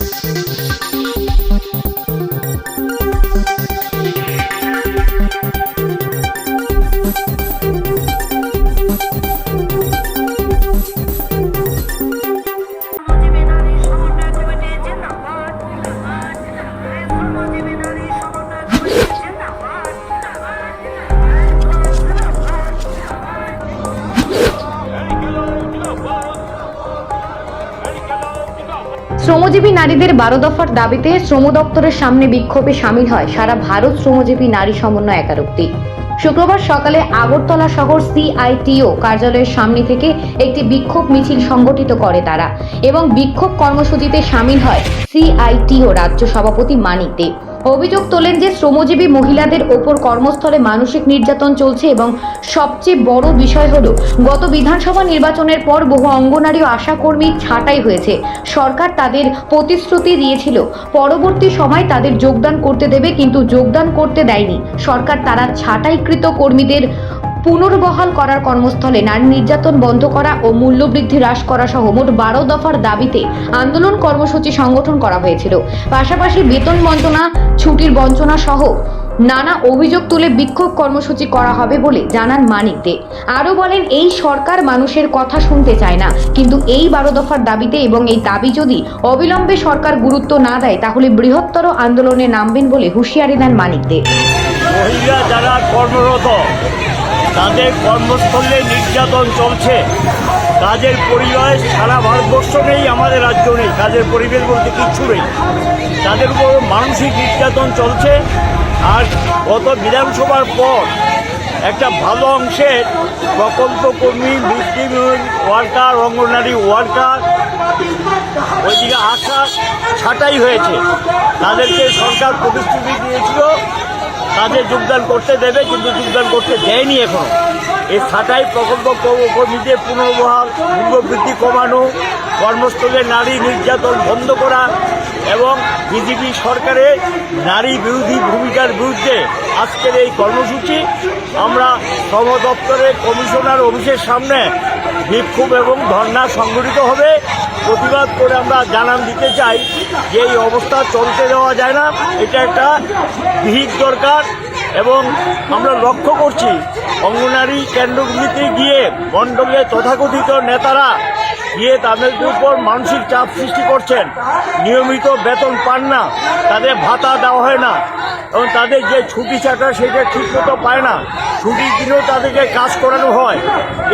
শ্রমজীবী শ্রমজীবী নারীদের বারো দফার দাবিতে শ্রম দপ্তরের সামনে বিক্ষোভে সামিল হয় সারা ভারত শ্রমজীবী নারী সমন্বয় একারোক্তি। শুক্রবার সকালে আগরতলা শহর সিআইটিও কার্যালয়ের সামনে থেকে একটি বিক্ষোভ মিছিল সংগঠিত করে তারা এবং বিক্ষোভ কর্মসূচিতে সামিল হয় সিআইটিও রাজ্য সভাপতি মানিক দে। অভিযোগ তোলেন যে শ্রমজীবী মহিলাদের ওপর কর্মস্থলে মানসিক নির্যাতন চলছে এবং সবচেয়ে বড় বিষয় হলো, গত বিধানসভা নির্বাচনের পর বহু অঙ্গনারী আশাকর্মী ছাঁটাই হয়েছে। সরকার তাদের প্রতিশ্রুতি দিয়েছিল, পরবর্তী সময় তাদের যোগদান করতে দেবে কিন্তু যোগদান করতে দেয়নি। সরকার তারা ছাঁটাইকৃত কর্মীদের পুনর্বহাল করার কর্মস্থলে নারী নির্যাতন বন্ধ করা ও মূল্যবৃদ্ধি হ্রাস করা সহ মোট বারো দফার দাবিতে আন্দোলন কর্মসূচি সংগঠন করা হয়েছিল। পাশাপাশি বেতন বঞ্চনা, ছুটির বঞ্চনা সহ নানা অভিযোগ তুলে বিক্ষোভ কর্মসূচি করা হবে বলে জানান মানিক দে। আরও বলেন, এই সরকার মানুষের কথা শুনতে চায় না, কিন্তু এই বারো দফার দাবিতে এবং এই দাবি যদি অবিলম্বে সরকার গুরুত্ব না দেয়, তাহলে বৃহত্তর আন্দোলনে নামবেন বলে হুঁশিয়ারি দেন মানিক দে। মহিলা যারা কর্মরত তাদের কর্মস্থলে নির্যাতন চলছে। কাজের পরিবেশ সারা ভারতবর্ষ নেই, আমাদের রাজ্য নেই। কাজের পরিবেশ বলতে কিচ্ছু নেই। তাদের উপর মানসিক নির্যাতন চলছে। আর গত বিধানসভার পর একটা ভালো অংশের প্রকল্প কর্মী মিড ওয়ার্কার অঙ্গনারী ওয়ার্কার ওইদিকে আশা ছাঁটাই হয়েছে। তাদেরকে সরকার প্রতিশ্রুতি দিয়েছিল কাজে যোগদান করতে দেবে, কিন্তু যোগদান করতে দেয়নি এখন। এই ছাটাই প্রকল্প কর্মীদের পুনর্বহাল মূল্যবৃদ্ধি কমানো, কর্মস্থলে নারী নির্যাতন বন্ধ করা এবং বিজেপি সরকারে নারী বিরোধী ভূমিকার বিরুদ্ধে আজকের এই কর্মসূচি। আমরা শ্রম দপ্তরের কমিশনার অফিসের সামনে বিক্ষোভ এবং ধর্ণা সংগঠিত হবে। প্রতিবাদ করে আমরা জানান দিতে চাই যে এই অবস্থা চলতে দেওয়া যায় না। এটা একটা বিহিত দরকার। এবং আমরা লক্ষ্য করছি অঙ্গনারী কেন্দ্রগুলিতে গিয়ে মণ্ডলে তথাকথিত নেতারা গিয়ে তাদের উপর মানসিক চাপ সৃষ্টি করছেন। নিয়মিত বেতন পান না, তাদের ভাতা দেওয়া হয় না এবং তাদের যে ছুটি চাটা সেটা ঠিকমতো পায় না। ছুটির দিনেও তাদেরকে কাজ করানো হয়।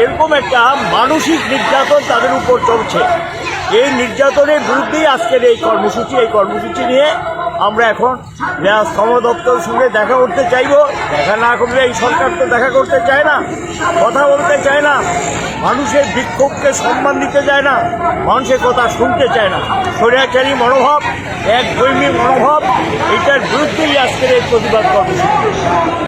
এরকম একটা মানসিক নির্যাতন তাদের উপর চলছে। এই নির্যাতনের বিরুদ্ধেই আজকের এই কর্মসূচি এই কর্মসূচি নিয়ে আমরা এখন যা শ্রম দপ্তরের সঙ্গে দেখা করতে চাইব। দেখা না করলে এই সরকার তো দেখা করতে চায় না, কথা বলতে চায় না, মানুষের বিক্ষোভকে সম্মান দিতে চায় না, মানুষের কথা শুনতে চায় না। সরিয়াচারী মনোভাব এক ধর্মী মনোভাব, এটার বিরুদ্ধেই আজকের এই প্রতিবাদ কর্মসূচি।